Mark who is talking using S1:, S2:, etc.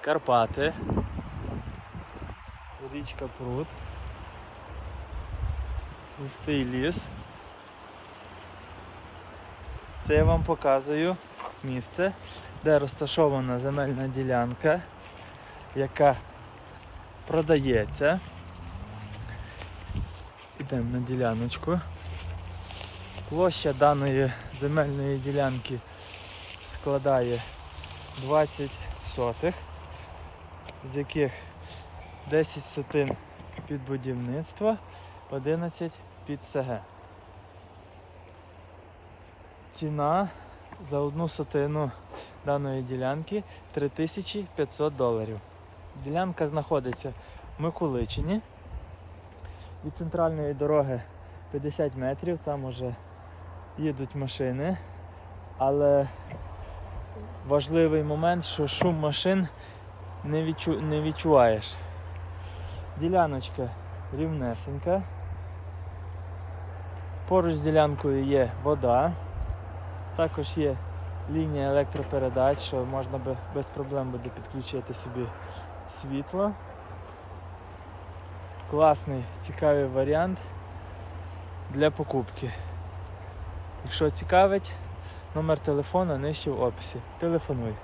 S1: Карпати. Річка Пруд. Густий ліс. Це я вам показую місце, де розташована земельна ділянка, яка продається. Йдемо на діляночку. Площа даної земельної ділянки складає 20 сотих, з яких 10 сотин під будівництво, 11 під СГ. Ціна за одну сотину даної ділянки 3500 доларів. Ділянка знаходиться в Миколичині. Від центральної дороги 50 метрів, там уже їдуть машини. Але важливий момент, що шум машин не, відчу... не відчуваєш. Діляночка рівнесенька. Поруч з ділянкою є вода. Також є лінія електропередач, що можна би без проблем буде підключити собі світло. Класний, цікавий варіант для покупки. Якщо цікавить, номер телефону нижче в описі. Телефонуй.